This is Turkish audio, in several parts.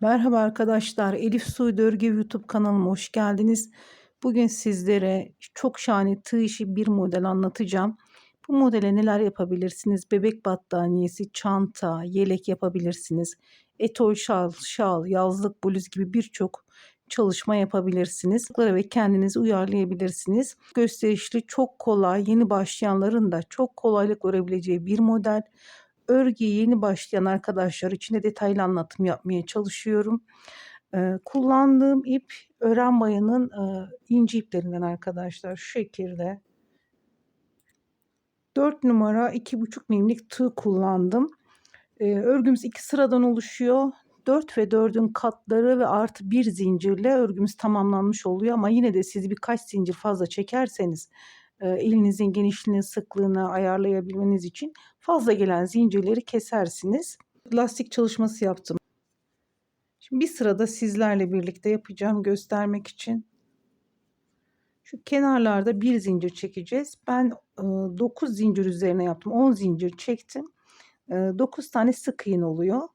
Merhaba arkadaşlar. Elif Suudi Örgü YouTube kanalıma hoş geldiniz. Bugün sizlere çok şahane tığ işi bir model anlatacağım. Bu modele neler yapabilirsiniz? Bebek battaniyesi, çanta, yelek yapabilirsiniz. Etol şal, şal, yazlık, bluz gibi birçok çalışma yapabilirsiniz. Ve kendinizi uyarlayabilirsiniz. Gösterişli, çok kolay, yeni başlayanların da çok kolaylık görebileceği bir model örgüye yeni başlayan arkadaşlar için de detaylı anlatım yapmaya çalışıyorum. Ee, kullandığım ip ören bayanın e, ince iplerinden arkadaşlar şu şekilde. 4 numara 2,5 milimlik tığ kullandım. Ee, örgümüz iki sıradan oluşuyor. 4 ve 4'ün katları ve artı bir zincirle örgümüz tamamlanmış oluyor. Ama yine de siz birkaç zincir fazla çekerseniz elinizin genişliğini, sıklığını ayarlayabilmeniz için fazla gelen zincirleri kesersiniz. Lastik çalışması yaptım. Şimdi bir sırada sizlerle birlikte yapacağım göstermek için. Şu kenarlarda bir zincir çekeceğiz. Ben 9 zincir üzerine yaptım. 10 zincir çektim. 9 tane sık iğne oluyor.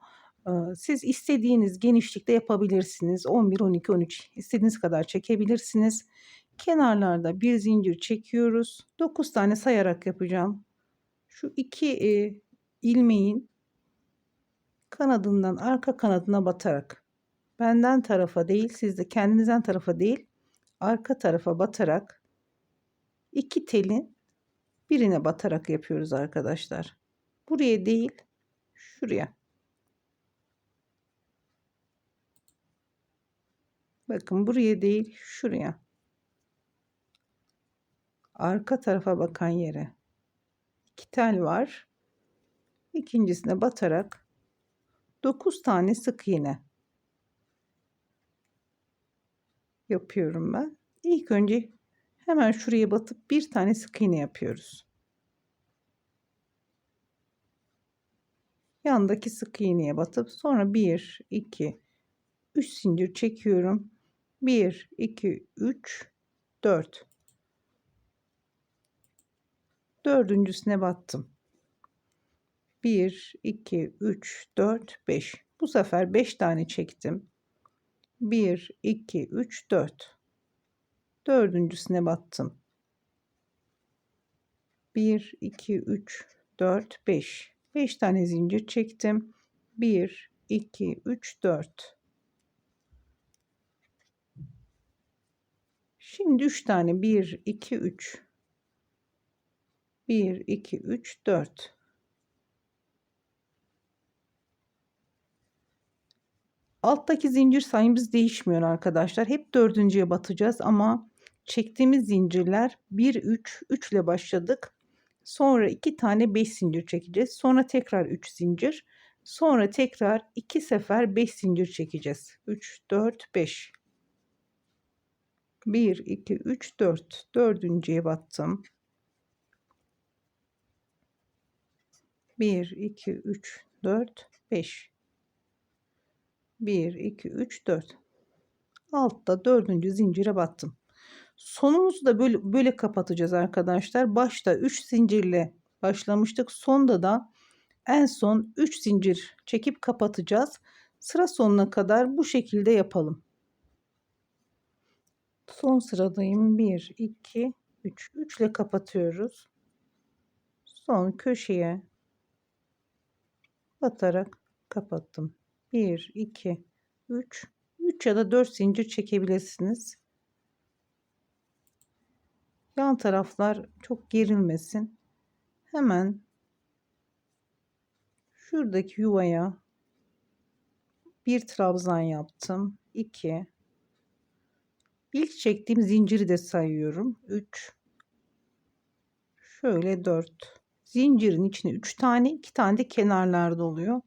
Siz istediğiniz genişlikte yapabilirsiniz. 11, 12, 13 istediğiniz kadar çekebilirsiniz. Kenarlarda bir zincir çekiyoruz. 9 tane sayarak yapacağım. Şu iki e, ilmeğin kanadından arka kanadına batarak benden tarafa değil siz de kendinizden tarafa değil arka tarafa batarak iki telin birine batarak yapıyoruz arkadaşlar. Buraya değil şuraya. Bakın buraya değil şuraya arka tarafa bakan yere iki tel var. İkincisine batarak 9 tane sık iğne yapıyorum ben. İlk önce hemen şuraya batıp bir tane sık iğne yapıyoruz. Yandaki sık iğneye batıp sonra 1 2 3 zincir çekiyorum. 1 2 3 4 dördüncüsüne battım. 1 2 3 4 5 bu sefer 5 tane çektim. 1 2 3 4 dördüncüsüne battım. 1 2 3 4 5 5 tane zincir çektim. 1 2 3 4 Şimdi 3 tane. 1 2 3 1, 2, 3, 4. Alttaki zincir sayımız değişmiyor arkadaşlar. Hep dördüncüye batacağız ama çektiğimiz zincirler 1, 3, 3 ile başladık. Sonra 2 tane 5 zincir çekeceğiz. Sonra tekrar 3 zincir. Sonra tekrar 2 sefer 5 zincir çekeceğiz. 3, 4, 5. 1, 2, 3, 4. Dördüncüye battım. 1, 2, 3, 4, 5. 1, 2, 3, 4. Altta dördüncü zincire battım. Sonumuzu da böyle, böyle kapatacağız arkadaşlar. Başta 3 zincirle başlamıştık. Sonda da en son 3 zincir çekip kapatacağız. Sıra sonuna kadar bu şekilde yapalım. Son sıradayım. 1, 2, 3. 3 ile kapatıyoruz. Son köşeye batarak kapattım. 1 2 3 3 ya da 4 zincir çekebilirsiniz. Yan taraflar çok gerilmesin. Hemen şuradaki yuvaya bir trabzan yaptım. 2 İlk çektiğim zinciri de sayıyorum. 3 şöyle 4 zincirin içine 3 tane 2 tane de kenarlarda oluyor.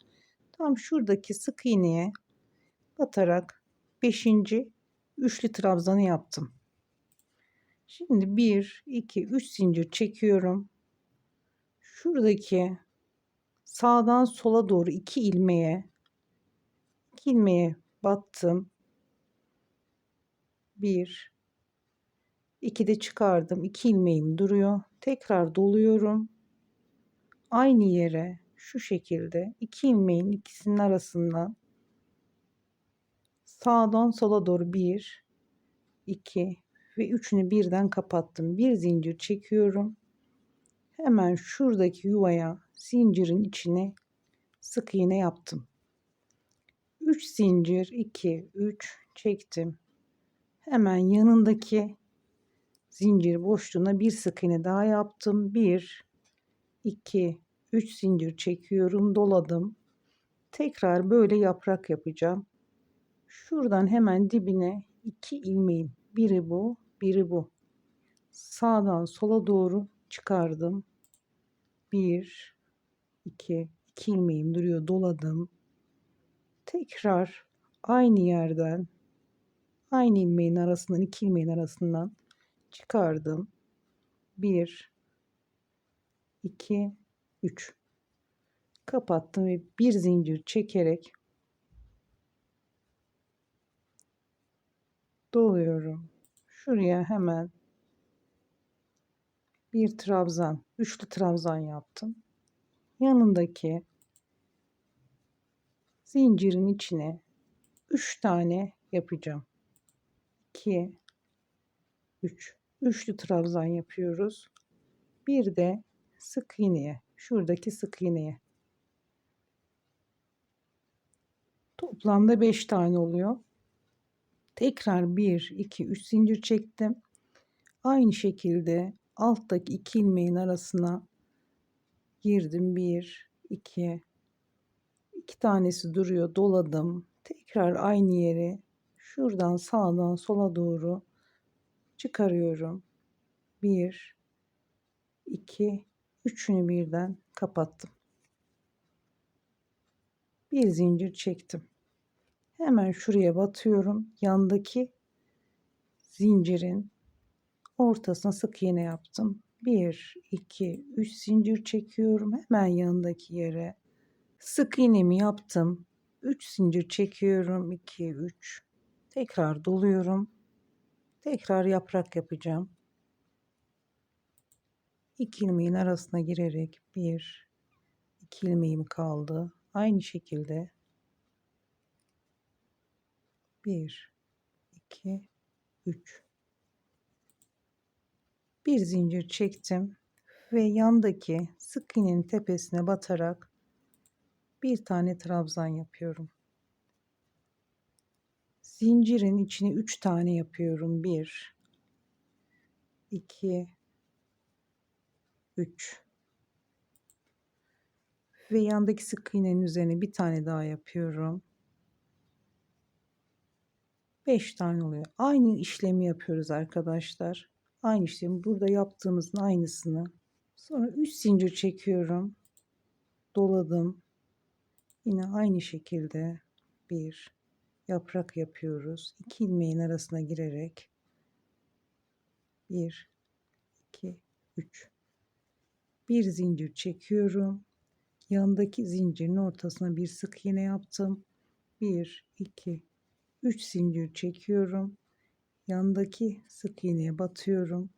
Tam şuradaki sık iğneye batarak 5. üçlü trabzanı yaptım. Şimdi 1 2 3 zincir çekiyorum. Şuradaki sağdan sola doğru 2 ilmeğe 2 ilmeğe battım. 1 2 de çıkardım. 2 ilmeğim duruyor. Tekrar doluyorum aynı yere şu şekilde iki ilmeğin ikisinin arasından Sağdan sola doğru 1, 2 ve üçünü birden kapattım. Bir zincir çekiyorum. Hemen şuradaki yuvaya zincirin içine sık iğne yaptım. 3 zincir 2 3 çektim. Hemen yanındaki zincir boşluğuna bir sık iğne daha yaptım. 1 2 3 zincir çekiyorum, doladım. Tekrar böyle yaprak yapacağım. Şuradan hemen dibine 2 ilmeğim. Biri bu, biri bu. Sağdan sola doğru çıkardım. 1 2 2 ilmeğim duruyor, doladım. Tekrar aynı yerden aynı ilmeğin arasından iki ilmeğin arasından çıkardım. 1 2 3 kapattım ve bir zincir çekerek doluyorum. Şuraya hemen bir trabzan, üçlü trabzan yaptım. Yanındaki zincirin içine 3 tane yapacağım. 2 3 üçlü trabzan yapıyoruz. Bir de sık iğneye, şuradaki sık iğneye. Toplamda 5 tane oluyor. Tekrar 1 2 3 zincir çektim. Aynı şekilde alttaki iki ilmeğin arasına girdim. 1 2 iki tanesi duruyor. Doladım. Tekrar aynı yere şuradan sağdan sola doğru çıkarıyorum. 1 2 üçünü birden kapattım. Bir zincir çektim. Hemen şuraya batıyorum. Yandaki zincirin ortasına sık iğne yaptım. 1 2 3 zincir çekiyorum. Hemen yanındaki yere sık iğnemi yaptım. 3 zincir çekiyorum. 2 3 tekrar doluyorum. Tekrar yaprak yapacağım. 2 ilmeğin arasına girerek 1 2 ilmeğim kaldı. Aynı şekilde 1 2 3 bir zincir çektim ve yandaki sık iğnenin tepesine batarak bir tane trabzan yapıyorum. Zincirin içine 3 tane yapıyorum. 1 2 3 ve yandaki sık iğnenin üzerine bir tane daha yapıyorum. 5 tane oluyor. Aynı işlemi yapıyoruz arkadaşlar. Aynı işlemi burada yaptığımızın aynısını. Sonra 3 zincir çekiyorum. Doladım. Yine aynı şekilde bir yaprak yapıyoruz. 2 ilmeğin arasına girerek 1 2 3 bir zincir çekiyorum. Yanındaki zincirin ortasına bir sık iğne yaptım. 1 2 3 zincir çekiyorum. Yandaki sık iğneye batıyorum.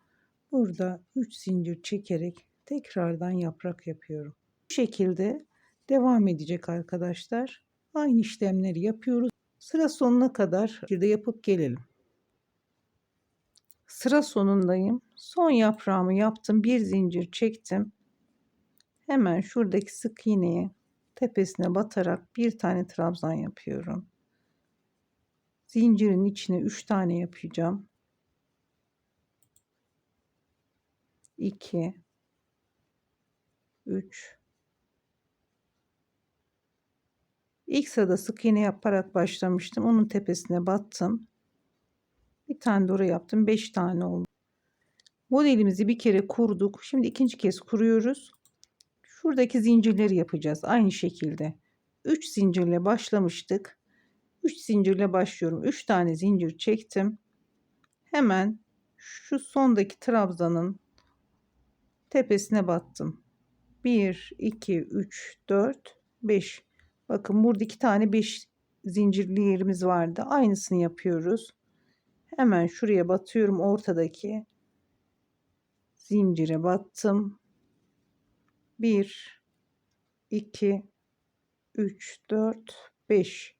Burada 3 zincir çekerek tekrardan yaprak yapıyorum. Bu şekilde devam edecek arkadaşlar. Aynı işlemleri yapıyoruz. Sıra sonuna kadar şekilde yapıp gelelim. Sıra sonundayım. Son yaprağımı yaptım. Bir zincir çektim. Hemen şuradaki sık iğneye tepesine batarak bir tane trabzan yapıyorum. Zincirin içine 3 tane yapacağım. 2 3 İlk sırada sık iğne yaparak başlamıştım. Onun tepesine battım. Bir tane oraya yaptım. 5 tane oldu. Modelimizi bir kere kurduk. Şimdi ikinci kez kuruyoruz. Şuradaki zincirleri yapacağız. Aynı şekilde. 3 zincirle başlamıştık. 3 zincirle başlıyorum. 3 tane zincir çektim. Hemen şu sondaki trabzanın tepesine battım. 1 2 3 4 5 Bakın burada iki tane 5 zincirli yerimiz vardı. Aynısını yapıyoruz. Hemen şuraya batıyorum ortadaki zincire battım. 1 2 3 4 5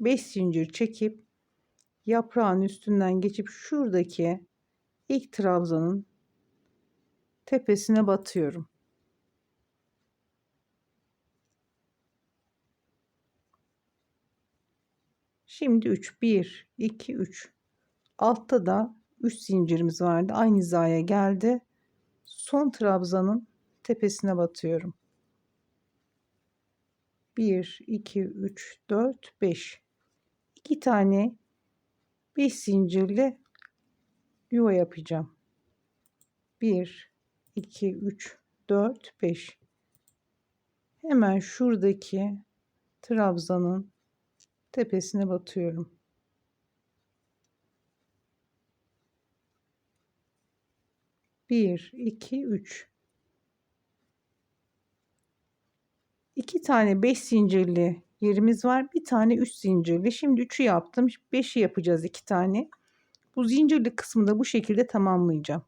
5 zincir çekip yaprağın üstünden geçip şuradaki ilk trabzanın tepesine batıyorum. Şimdi 3 1 2 3 altta da 3 zincirimiz vardı. Aynı hizaya geldi. Son trabzanın tepesine batıyorum 1 2 3 4 5 2 tane 5 zincirle yuva yapacağım 1 2 3 4 5 hemen şuradaki trabzanın tepesine batıyorum. Bir, iki, üç. İki tane beş zincirli yerimiz var. Bir tane üç zincirli. Şimdi üçü yaptım. Beşi yapacağız iki tane. Bu zincirli kısmı da bu şekilde tamamlayacağım.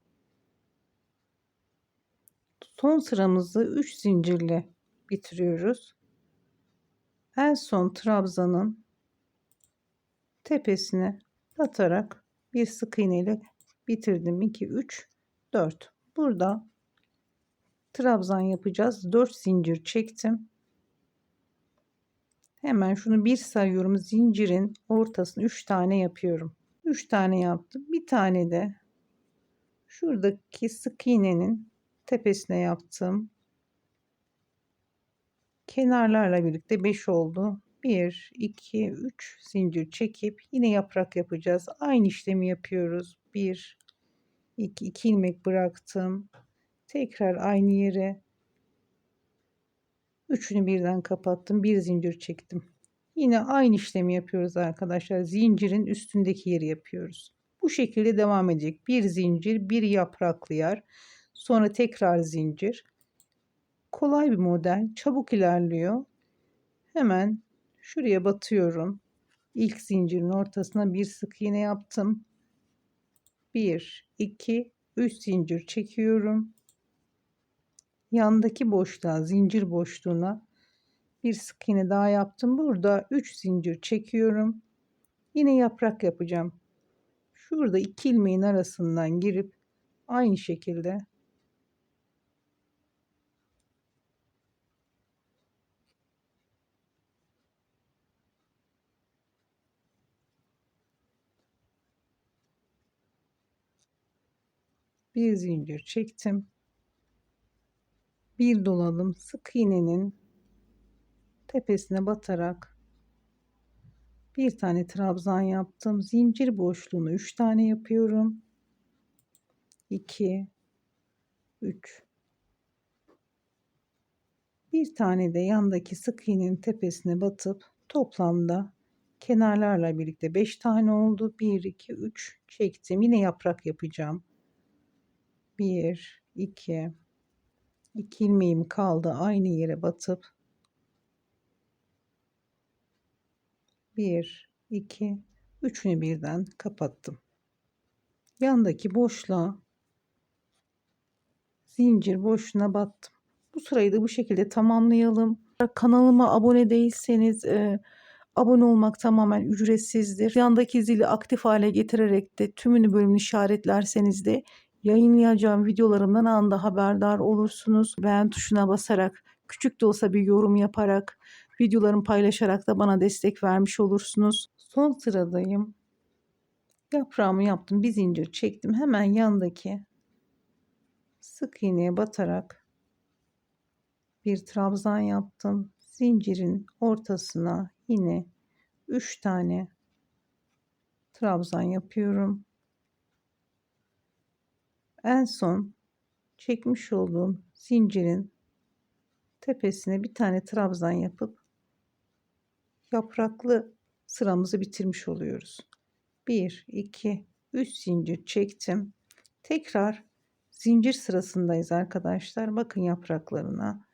Son sıramızı üç zincirle bitiriyoruz. En son trabzanın tepesine batarak bir sık iğne ile bitirdim 2 3 4 burada trabzan yapacağız 4 zincir çektim hemen şunu bir sayıyorum zincirin ortasını 3 tane yapıyorum 3 tane yaptım bir tane de şuradaki sık iğnenin tepesine yaptım kenarlarla birlikte 5 oldu 1, 2, 3 zincir çekip yine yaprak yapacağız. Aynı işlemi yapıyoruz. 1, 2, 2 ilmek bıraktım. Tekrar aynı yere üçünü birden kapattım. Bir zincir çektim. Yine aynı işlemi yapıyoruz arkadaşlar. Zincirin üstündeki yeri yapıyoruz. Bu şekilde devam edecek. Bir zincir, bir yapraklı yer. Sonra tekrar zincir. Kolay bir model. Çabuk ilerliyor. Hemen Şuraya batıyorum. İlk zincirin ortasına bir sık iğne yaptım. 1 2 3 zincir çekiyorum. Yandaki boşluğa, zincir boşluğuna bir sık iğne daha yaptım. Burada 3 zincir çekiyorum. Yine yaprak yapacağım. Şurada iki ilmeğin arasından girip aynı şekilde bir zincir çektim. Bir doladım sık iğnenin tepesine batarak bir tane trabzan yaptım. Zincir boşluğunu 3 tane yapıyorum. 2 3 bir tane de yandaki sık iğnenin tepesine batıp toplamda kenarlarla birlikte 5 tane oldu. 1 2 3 çektim. Yine yaprak yapacağım. 1 2 2 ilmeğim kaldı aynı yere batıp 1 2 üçünü birden kapattım. Yandaki boşluğa zincir boşluğuna battım. Bu sırayı da bu şekilde tamamlayalım. Kanalıma abone değilseniz e, abone olmak tamamen ücretsizdir. Yandaki zili aktif hale getirerek de tümünü bölümünü işaretlerseniz de Yayınlayacağım videolarımdan anında haberdar olursunuz. Beğen tuşuna basarak, küçük de olsa bir yorum yaparak, videolarımı paylaşarak da bana destek vermiş olursunuz. Son sıradayım. Yaprağımı yaptım. Bir zincir çektim. Hemen yandaki sık iğneye batarak bir trabzan yaptım. Zincirin ortasına yine 3 tane trabzan yapıyorum en son çekmiş olduğum zincirin tepesine bir tane trabzan yapıp yapraklı sıramızı bitirmiş oluyoruz. 1 2 3 zincir çektim. Tekrar zincir sırasındayız arkadaşlar. Bakın yapraklarına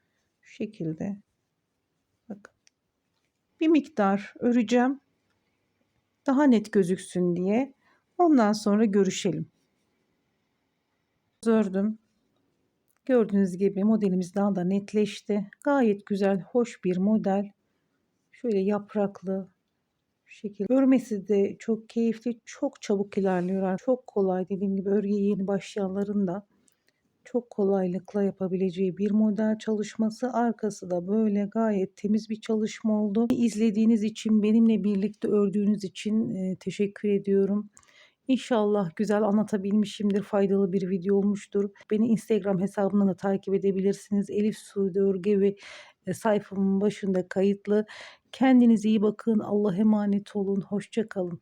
şu şekilde bakın. Bir miktar öreceğim. Daha net gözüksün diye. Ondan sonra görüşelim ördüm. Gördüğünüz gibi modelimiz daha da netleşti. Gayet güzel, hoş bir model. Şöyle yapraklı, Şu şekilde. Örmesi de çok keyifli, çok çabuk ilerliyor. Çok kolay dediğim gibi örgüye yeni başlayanların da çok kolaylıkla yapabileceği bir model çalışması. Arkası da böyle gayet temiz bir çalışma oldu. İzlediğiniz için, benimle birlikte ördüğünüz için e, teşekkür ediyorum. İnşallah güzel anlatabilmişimdir, faydalı bir video olmuştur. Beni Instagram hesabından da takip edebilirsiniz. Elif Suudi Örgü ve sayfamın başında kayıtlı. Kendinize iyi bakın. Allah'a emanet olun. Hoşça kalın.